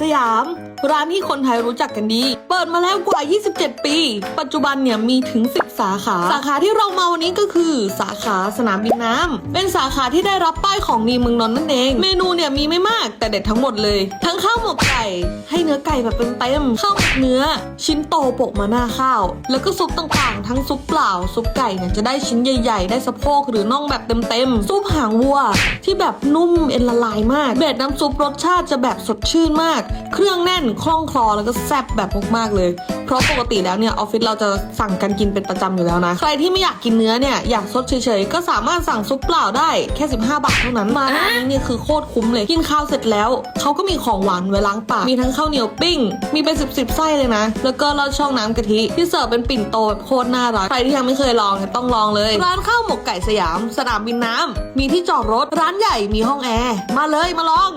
สยาม ร้านที่คนไทยรู้จักกันดี เปิดมาแล้วกว่า 27 ปี ปัจจุบันเนี่ยมีถึง 10 สาขา สาขาที่เรามาวันนี้ก็คือ สาขาสนามบินน้ำเป็นสาขาที่ได้รับป้ายของดีเมืองนนท์นั่นเอง เมนูเนี่ยมีไม่มากแต่เด็ดทั้งหมดเลย ทั้งข้าวหมกไก่ ให้เนื้อไก่แบบเต็มข้าวหมกเนื้อ ชิ้นโตโปะมาหน้าข้าว แล้วก็ซุปต่างๆ ทั้งซุปเปล่า ซุปไก่เนี่ยจะได้ชิ้นใหญ่ ๆ ได้สะโพกหรือน่องแบบเต็มๆซุปหางวัว ที่แบบนุ่มเอ็นละลายมากเบ็ดน้ำซุปรสชาติจะแบบสดชื่นมากเครื่องแน่นคล่องคลอแล้วก็แซ่บแบบมากๆเลย เพราะปกติแล้วเนี่ยออฟฟิศเราจะสั่งกันกินเป็นประจำอยู่แล้วนะ ใครที่ไม่อยากกินเนื้อเนี่ยอยากซดเฉยๆ ก็สามารถสั่งซุปเปล่าได้แค่ 15 บาทเท่านั้นมาร้านนี้เนี่ยคือโคตรคุ้มเลย กินข้าวเสร็จแล้ว เขาก็มีของหวานไว้ล้างปาก มีทั้งข้าวเหนียวปิ้ง มีเป็นสิบสิบไส้เลยนะ แล้วก็เราช่องน้ำกะทิที่เสิร์ฟเป็นปิ่นโตแบบโคตรน่ารักใครที่ยังไม่เคยลองเนี่ยต้องลองเลย ร้านข้าวหมกไก่สยาม สนามบินน้ำมีที่จอดรถร้านใหญ่มีห้องแอร์มาเลยมาลอง